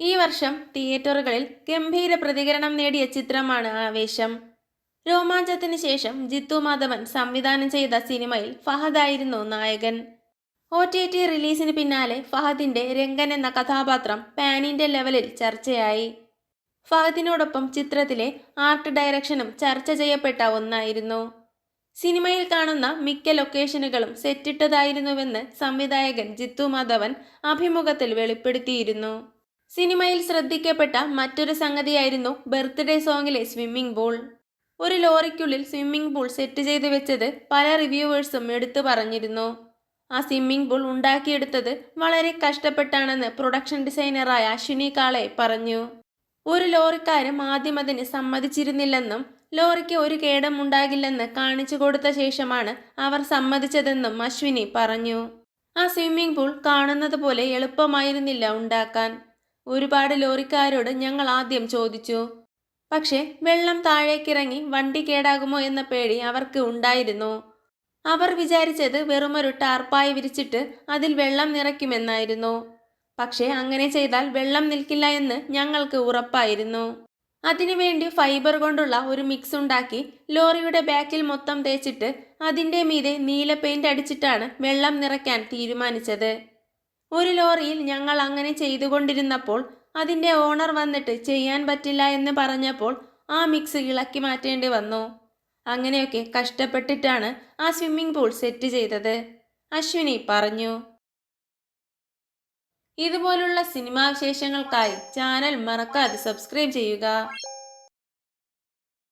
ഈ വർഷം തിയേറ്ററുകളിൽ ഗംഭീര പ്രതികരണം നേടിയ ചിത്രമാണ് ആവേശം രോമാഞ്ചത്തിന് ശേഷം ജിത്തു മാധവൻ സംവിധാനം ചെയ്ത സിനിമയിൽ ഫഹദായിരുന്നു നായകൻ. ഒ ടി ടി റിലീസിന് പിന്നാലെ ഫഹദിന്റെ രംഗൻ എന്ന കഥാപാത്രം പാനിന്റെ ലെവലിൽ ചർച്ചയായി. ഫഹദിനോടൊപ്പം ചിത്രത്തിലെ ആർട്ട് ഡയറക്ഷനും ചർച്ച ചെയ്യപ്പെട്ട ഒന്നായിരുന്നു. സിനിമയിൽ കാണുന്ന മിക്ക ലൊക്കേഷനുകളും സെറ്റിട്ടതായിരുന്നുവെന്ന് സംവിധായകൻ ജിത്തു മാധവൻ അഭിമുഖത്തിൽ വെളിപ്പെടുത്തിയിരുന്നു. സിനിമയിൽ ശ്രദ്ധിക്കപ്പെട്ട മറ്റൊരു സംഗതിയായിരുന്നു ബർത്ത്ഡേ സോങ്ങിലെ സ്വിമ്മിംഗ് പൂൾ. ഒരു ലോറിക്കുള്ളിൽ സ്വിമ്മിംഗ് പൂൾ സെറ്റ് ചെയ്ത് വെച്ചത് പല റിവ്യൂവേഴ്സും എടുത്തു പറഞ്ഞിരുന്നു. ആ സ്വിമ്മിംഗ് പൂൾ ഉണ്ടാക്കിയെടുത്തത് വളരെ കഷ്ടപ്പെട്ടാണെന്ന് പ്രൊഡക്ഷൻ ഡിസൈനറായ അശ്വിനി കാളെ പറഞ്ഞു. ഒരു ലോറിക്കാരും ആദ്യം അതിന് സമ്മതിച്ചിരുന്നില്ലെന്നും ലോറിക്ക് ഒരു കേടം ഉണ്ടാകില്ലെന്ന് കാണിച്ചു കൊടുത്ത ശേഷമാണ് അവർ സമ്മതിച്ചതെന്നും അശ്വിനി പറഞ്ഞു. ആ സ്വിമ്മിംഗ് പൂൾ കാണുന്നത് പോലെ എളുപ്പമായിരുന്നില്ല ഉണ്ടാക്കാൻ. ഒരുപാട് ലോറിക്കാരോട് ഞങ്ങൾ ആദ്യം ചോദിച്ചു പക്ഷേ വെള്ളം താഴേക്കിറങ്ങി വണ്ടി കേടാകുമോ എന്ന പേടി അവർക്ക് ഉണ്ടായിരുന്നു. അവർ വിചാരിച്ചത് വെറുമൊരു ടാർപ്പായി വിരിച്ചിട്ട് അതിൽ വെള്ളം നിറയ്ക്കുമെന്നായിരുന്നു. പക്ഷേ അങ്ങനെ ചെയ്താൽ വെള്ളം നിൽക്കില്ല എന്ന് ഞങ്ങൾക്ക് ഉറപ്പായിരുന്നു. അതിനുവേണ്ടി ഫൈബർ കൊണ്ടുള്ള ഒരു മിക്സ് ഉണ്ടാക്കി ലോറിയുടെ ബാക്കിൽ മൊത്തം തേച്ചിട്ട് അതിന്റെ മീതെ നീല പെയിന്റ് അടിച്ചിട്ടാണ് വെള്ളം നിറയ്ക്കാൻ തീരുമാനിച്ചത്. ഒരു ലോറിയിൽ ഞങ്ങൾ അങ്ങനെ ചെയ്തുകൊണ്ടിരുന്നപ്പോൾ അതിന്റെ ഓണർ വന്നിട്ട് ചെയ്യാൻ പറ്റില്ല എന്ന് പറഞ്ഞപ്പോൾ ആ മിക്സ് ഇളക്കി മാറ്റേണ്ടി വന്നു. അങ്ങനെയൊക്കെ കഷ്ടപ്പെട്ടിട്ടാണ് ആ സ്വിമ്മിംഗ് പൂൾ സെറ്റ് ചെയ്തത്. അശ്വിനി പറഞ്ഞു. ഇതുപോലുള്ള സിനിമാവിശേഷങ്ങൾക്കായി ചാനൽ മറക്കാതെ സബ്സ്ക്രൈബ് ചെയ്യുക.